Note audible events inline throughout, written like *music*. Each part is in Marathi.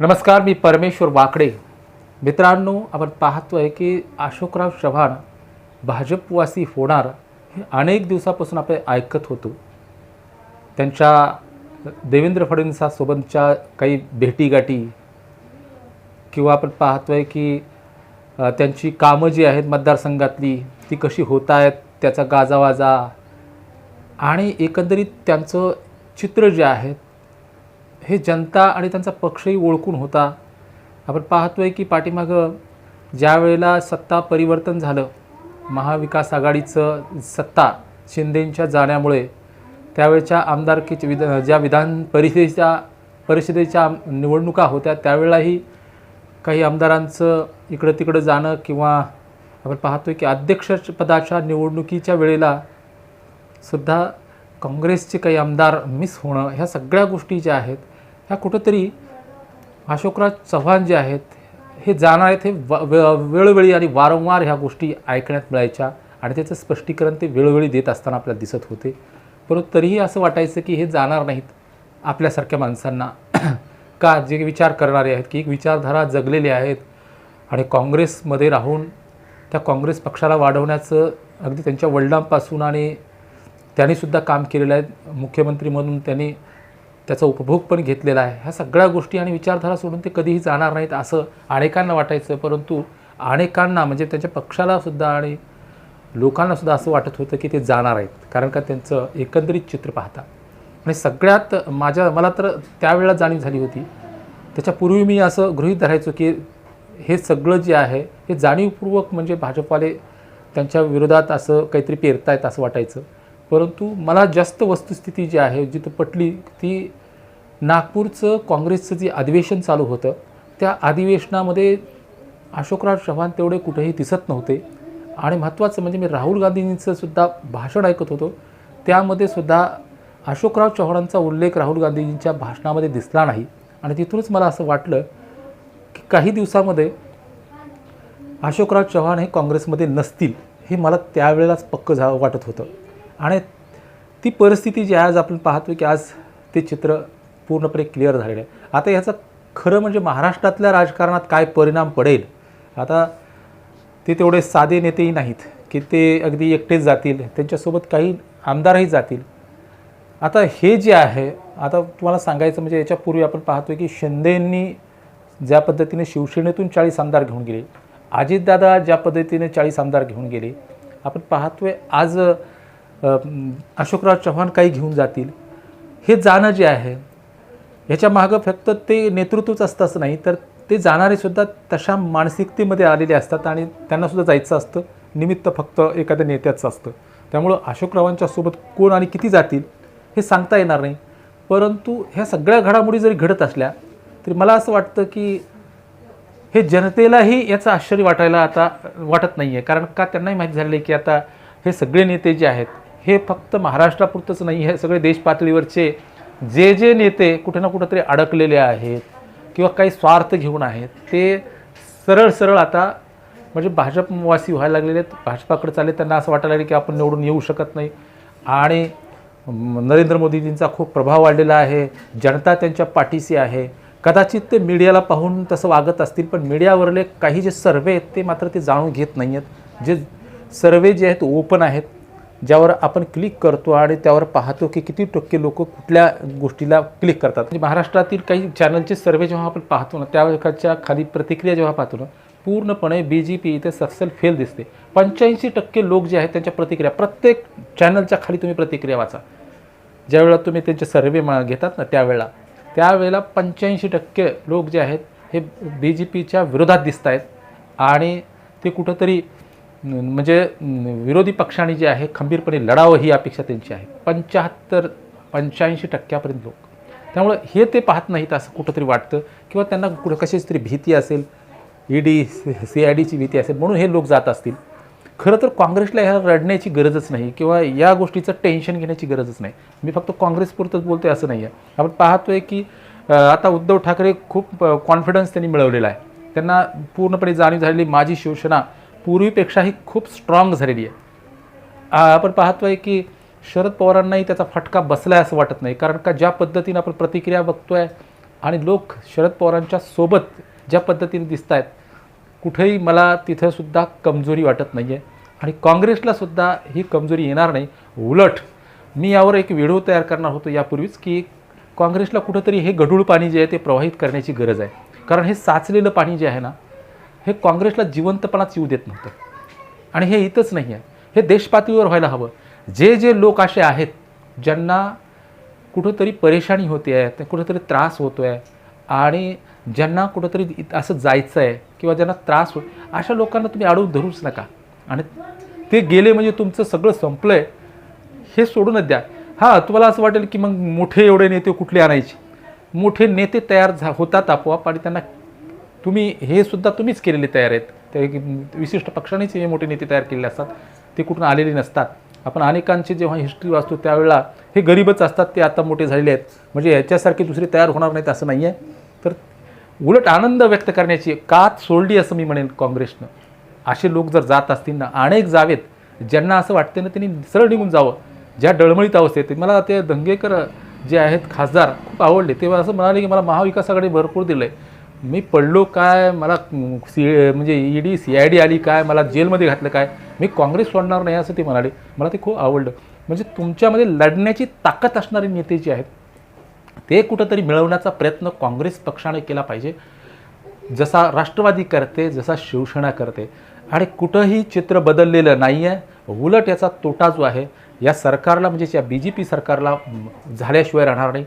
नमस्कार मी परमेश्वर वाकडे. मित्रांनो आपण पाहतोय की अशोकराव चव्हाण भाजपवासी होणार हे अनेक दिवसापासून आपण ऐकत होतो. त्यांच्या देवेंद्र फडणवीसासोबतच्या काही भेटीगाठी किंवा आपण पाहतोय की त्यांची कामं जी आहेत मतदारसंघातली ती कशी होत आहेत त्याचा गाजावाजा आणि एकंदरीत त्यांचं चित्र जे आहे हे जनता आणि त्यांचा पक्षही ओळखून होता. आपण पाहतोय की पाठीमागं ज्या वेळेला सत्ता परिवर्तन झालं महाविकास आघाडीचं सत्ता शिंदेंच्या जाण्यामुळे त्यावेळच्या आमदारकीचे विध ज्या विधान परिषदेच्या परिषदेच्या आम- निवडणुका होत्या त्यावेळेलाही काही आमदारांचं इकडं तिकडं जाणं किंवा आपण पाहतोय की अध्यक्षपदाच्या निवडणुकीच्या वेळेला सुद्धा काँग्रेसचे काही आमदार मिस होणं ह्या सगळ्या गोष्टी ज्या आहेत ह्या कुठंतरी अशोकराज चव्हाण जे आहेत हे जाणार आहेत हे व- वेळोवेळी आणि वारंवार ह्या गोष्टी ऐकण्यात मिळायच्या आणि त्याचं स्पष्टीकरण ते वेळोवेळी देत असताना आपल्याला दिसत होते. परंतु तरीही असं वाटायचं की हे जाणार नाहीत आपल्यासारख्या माणसांना. *clears throat* का जे विचार करणारे आहेत की एक विचारधारा जगलेली आहेत आणि काँग्रेसमध्ये राहून त्या काँग्रेस पक्षाला वाढवण्याचं अगदी त्यांच्या वडिलांपासून आणि त्यांनीसुद्धा काम केलेलं आहे. मुख्यमंत्री म्हणून त्यांनी त्याचा उपभोग पण घेतलेला आहे. ह्या सगळ्या गोष्टी आणि विचारधारा सोडून ते कधीही जाणार नाहीत असं अनेकांना वाटायचं. परंतु अनेकांना म्हणजे त्यांच्या पक्षाला सुद्धा आणि लोकांना सुद्धा असं वाटत होतं की ते जाणार आहेत. कारण का त्यांचं एकंदरीत चित्र पाहता. आणि सगळ्यात माझ्या मला तर त्यावेळेला जाणीव झाली होती. त्याच्यापूर्वी मी असं गृहीत धरायचो की हे सगळं जे आहे हे जाणीवपूर्वक म्हणजे भाजपवाले त्यांच्या विरोधात असं काहीतरी पेरतायत असं वाटायचं. परंतु मला जास्त वस्तुस्थिती जी आहे जिथं पटली ती नागपूरचं काँग्रेसचं जे अधिवेशन चालू होतं त्या अधिवेशनामध्ये अशोकराव चव्हाण तेवढे कुठेही दिसत नव्हते. आणि महत्त्वाचं म्हणजे मी राहुल गांधींचं सुद्धा भाषण ऐकत होतो. त्यामध्ये सुद्धा अशोकराव चव्हाणांचा उल्लेख राहुल गांधींच्या भाषणामध्ये दिसला नाही. आणि तिथूनच मला असं वाटलं की काही दिवसामध्ये अशोकराव चव्हाण हे काँग्रेसमध्ये नसतील हे मला त्यावेळेलाच पक्क झा वाटत होतं. आणि ती परिस्थिती जी आज आपण पाहतो की आज ते चित्र पूर्णपणे क्लिअर झालेलं आहे. आता ह्याचा खरं म्हणजे महाराष्ट्रातल्या राजकारणात काय परिणाम पडेल? आता ते तेवढे साधे नेतेही नाहीत की ते अगदी एकटेच जातील त्यांच्यासोबत काही आमदारही जातील. आता हे जे आहे आता तुम्हाला सांगायचं म्हणजे याच्यापूर्वी आपण पाहतोय की शिंदेंनी ज्या पद्धतीने शिवसेनेतून चाळीस आमदार घेऊन गेले अजितदादा ज्या पद्धतीने चाळीस आमदार घेऊन गेले आपण पाहतोय आज अशोकराव चव्हाण काही घेऊन जातील. हे जाणं जे आहे ह्याच्या मागं फक्त ते नेतृत्वच असतं असं नाही तर ते जाणारेसुद्धा तशा मानसिकतेमध्ये आलेले असतात आणि त्यांनासुद्धा जायचं असतं. निमित्त फक्त एखाद्या नेत्याचं असतं. त्यामुळं अशोकरावांच्या सोबत कोण आणि किती जातील हे सांगता येणार नाही. परंतु ह्या सगळ्या घडामोडी जरी घडत असल्या तरी मला असं वाटतं की हे जनतेलाही याचं आश्चर्य वाटायला आता वाटत नाही आहे कारण का त्यांनाही माहीत झालेलं आहे की आता हे सगळे नेते जे आहेत हे फक्त महाराष्ट्रापुरतंच नाही हे सगळे देश पातळीवरचे जे जे नेते कुठे ना कुठेतरी अडकलेले आहेत किंवा काही स्वार्थ घेऊन आहेत ते सरळ सरळ आता म्हणजे भाजपवासी व्हायला लागलेले आहेत भाजपाकडे चालले त्यांना असं वाटायला लागले की आपण निवडून येऊ शकत नाही. आणि नरेंद्र मोदीजींचा खूप प्रभाव वाढलेला आहे जनता त्यांच्या पाठीशी आहे. कदाचित ते मीडियाला पाहून तसं वागत असतील पण मीडियावरले काही जे सर्वे आहेत ते मात्र ते जाणून घेत नाही आहेत जे सर्वे जे आहेत ओपन आहेत ज्यावर आपण क्लिक करतो आणि त्यावर पाहतो की किती टक्के लोक कुठल्या गोष्टीला क्लिक करतात. म्हणजे महाराष्ट्रातील काही चॅनलचे सर्वे जेव्हा आपण पाहतो ना त्याच्याखाली प्रतिक्रिया जेव्हा पाहतो ना पूर्णपणे बी जे पी इथे सफसेल फेल दिसते. पंच्याऐंशी टक्के लोक जे आहेत त्यांच्या प्रतिक्रिया प्रत्येक चॅनलच्या खाली तुम्ही प्रतिक्रिया वाचा. ज्यावेळेला तुम्ही त्यांचे सर्वे मा घेतात ना त्यावेळेला त्यावेळेला पंच्याऐंशी टक्के लोक जे आहेत हे बी जे पीच्या विरोधात दिसत आहेत आणि ते कुठंतरी म्हणजे विरोधी पक्षाने जे आहे खंबीरपणे लढावं ही अपेक्षा त्यांची आहे. पंच्याहत्तर पंच्याऐंशी टक्क्यापर्यंत लोक. त्यामुळं हे ते पाहत नाहीत असं कुठंतरी वाटतं किंवा त्यांना कुठं कशाची तरी भीती असेल ई डी सी आय डीची भीती असेल म्हणून हे लोक जात असतील. खरं तर काँग्रेसला ह्या रडण्याची गरजच नाही किंवा या गोष्टीचं टेन्शन घेण्याची गरजच नाही. मी फक्त काँग्रेसपुरतंच बोलतोय असं नाही आहे आपण पाहतोय की आता उद्धव ठाकरे खूप कॉन्फिडन्स त्यांनी मिळवलेला आहे. त्यांना पूर्णपणे जाणीव झालेली माझी शिवसेना पूर्वीपेक्षाही खूप स्ट्रॉंग झालेली आहे. आपण पाहतो आहे की शरद पवारांनाही त्याचा फटका बसला आहे असं वाटत नाही. कारण का ज्या पद्धतीनं आपण प्रतिक्रिया बघतो आहे आणि लोक शरद पवारांच्या सोबत ज्या पद्धतीने दिसत आहेत कुठेही मला तिथंसुद्धा कमजोरी वाटत नाही आहे आणि काँग्रेसलासुद्धा ही कमजोरी येणार नाही. उलट मी यावर एक व्हिडिओ तयार करणार होतो यापूर्वीच की काँग्रेसला कुठंतरी हे गढूळ पाणी जे आहे ते प्रवाहित करण्याची गरज आहे. कारण हे साचलेलं पाणी जे आहे ना हे काँग्रेसला जिवंतपणाच येऊ देत नव्हतं. आणि हे इथंच नाही आहे. हे देशपातळीवर व्हायला हवं. जे जे लोक असे आहेत ज्यांना कुठंतरी परेशानी होते आहे ते कुठंतरी त्रास होतो आहे आणि ज्यांना कुठंतरी असं जायचं आहे किंवा ज्यांना त्रास हो अशा लोकांना तुम्ही अडवून धरूच नका. आणि ते गेले म्हणजे तुमचं सगळं संपलं आहे हे सोडूनच द्या. हां तुम्हाला असं वाटेल की मग मोठे एवढे नेते कुठले आणायचे? मोठे नेते तयार झा होतात आपोआप आणि त्यांना तुम्ही हे सुद्धा तुम्हीच केलेले तयार आहेत. ते विशिष्ट पक्षानेच हे मोठे नेते तयार केलेले असतात. ते कुठून आलेले नसतात. आपण अनेकांची जेव्हा हिस्ट्री वाचतो त्यावेळेला हे गरीबच असतात ते आता मोठे झालेले आहेत. म्हणजे याच्यासारखे दुसरे तयार होणार नाहीत असं नाही आहे तर उलट आनंद व्यक्त करण्याची कात सोडली असं मी म्हणेन काँग्रेसनं. असे लोक जर जात असतील ना अनेक जावेत. ज्यांना असं वाटते ना त्यांनी सरळ निघून जावं. ज्या डळमळीत अवस्थेत मला ते दंगेकर जे आहेत खासदार खूप आवडले. तेव्हा असं म्हणाले की मला महाविकास आघाडी भरपूर दिलं आहे मी पडलो काय मला सी म्हणजे E D C I D आली काय मला जेलमध्ये घातलं काय? मी काँग्रेस सोडणार नाही असं ते म्हणाले. मला ते खूप आवडलं. म्हणजे तुमच्यामध्ये लढण्याची ताकद असणारे नेते जे आहेत ते कुठंतरी मिळवण्याचा प्रयत्न काँग्रेस पक्षाने केला पाहिजे. जसा राष्ट्रवादी करते जसा शिवसेना करते आणि कुठंही चित्र बदललेलं नाही आहे उलट याचा तोटा जो आहे या सरकारला म्हणजेच या बी जे पी सरकारला झाल्याशिवाय राहणार नाही.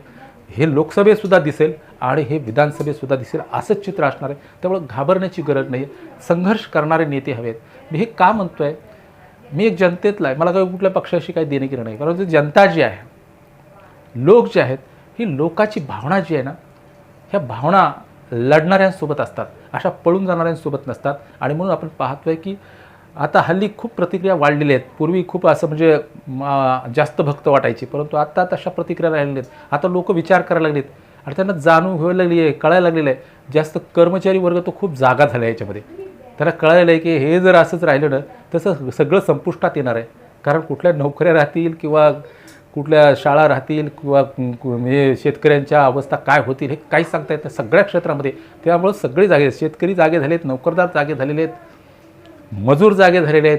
हे लोकसभेतसुद्धा दिसेल आणि हे विधानसभेतसुद्धा दिसेल असंच चित्र असणार आहे. त्यामुळं घाबरण्याची गरज नाही संघर्ष करणारे नेते हवेत. मी हे का म्हणतो आहे मी एक जनतेतला आहे. मला काही कुठल्या पक्षाशी काही देणे केलं नाही. परंतु जनता जी आहे लोक जे आहेत ही लोकाची भावना जी आहे ना ह्या भावना लढणाऱ्यांसोबत असतात. अशा पळून जाणाऱ्यांसोबत नसतात. आणि म्हणून आपण पाहतो आहे की आता हल्ली खूप प्रतिक्रिया वाढलेल्या आहेत. पूर्वी खूप असं म्हणजे जास्त भक्त वाटायची. परंतु आता तशा प्रतिक्रिया राहिलेल्या आहेत. आता लोक विचार करायला लागलेत. आणि त्यांना जाणून व्हायला लागली आहे कळायला लागलेलं आहे. जास्त कर्मचारी वर्ग तो खूप जागा झाला आहे याच्यामध्ये. त्याला कळायला आहे की हे जर असंच राहिलं ना तसं सगळं संपुष्टात येणार आहे. कारण कुठल्या नोकऱ्या राहतील किंवा कुठल्या शाळा राहतील किंवा हे शेतकऱ्यांच्या अवस्था काय होतील हे काहीच सांगता येत नाही सगळ्या क्षेत्रामध्ये. त्यामुळं सगळे जागे आहेत. शेतकरी जागे झालेत नोकरदार जागे झालेले आहेत. मजूर जागे झालेले आहेत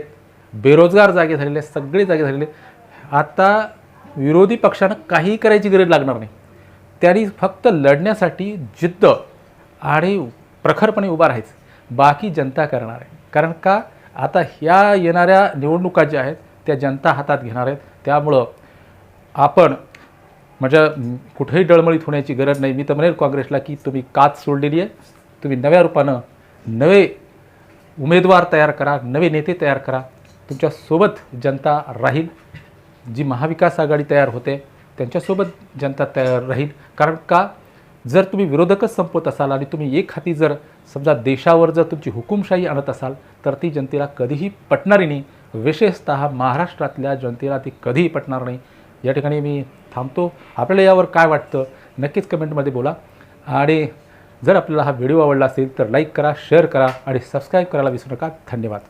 बेरोजगार जागे झालेले आहेत सगळे जागे झालेले आहेत. आता विरोधी पक्षानं काहीही करायची गरज लागणार नाही. त्यांनी फक्त लढण्यासाठी जिद्द आणि प्रखरपणे उभा राहायचं. बाकी जनता करणार आहे. कारण का? आता ह्या येणाऱ्या निवडणुका ज्या आहेत त्या जनता हातात घेणार आहेत. त्यामुळं आपण म्हणजे कुठेही डळमळीत होण्याची गरज नाही. मी तर म्हणेल काँग्रेसला की तुम्ही काच सोडलेली आहे. तुम्ही नव्या रूपानं नवे उमेदवार तयार करा नवे नेते तयार करा. तुमच्यासोबत जनता राहील जी महाविकास आघाडी तयार होते त्यांच्यासोबत जनता तयार राहील. कारण का? जर तुम्ही विरोधकच संपवत असाल आणि तुम्ही एक हाती जर समजा देशावर जर तुमची हुकुमशाही आणत असाल तर ती जनतेला कधीही पटणारी नाही. विशेषतः महाराष्ट्रातल्या जनतेला ती कधीही पटणार नाही. या ठिकाणी मी थांबतो. आपल्याला यावर काय वाटतं? नक्कीच कमेंटमध्ये बोला. आणि जर आपल्याला हा व्हिडिओ आवडला असेल तर लाईक करा शेअर करा आणि सबस्क्राईब करायला विसरू नका. धन्यवाद.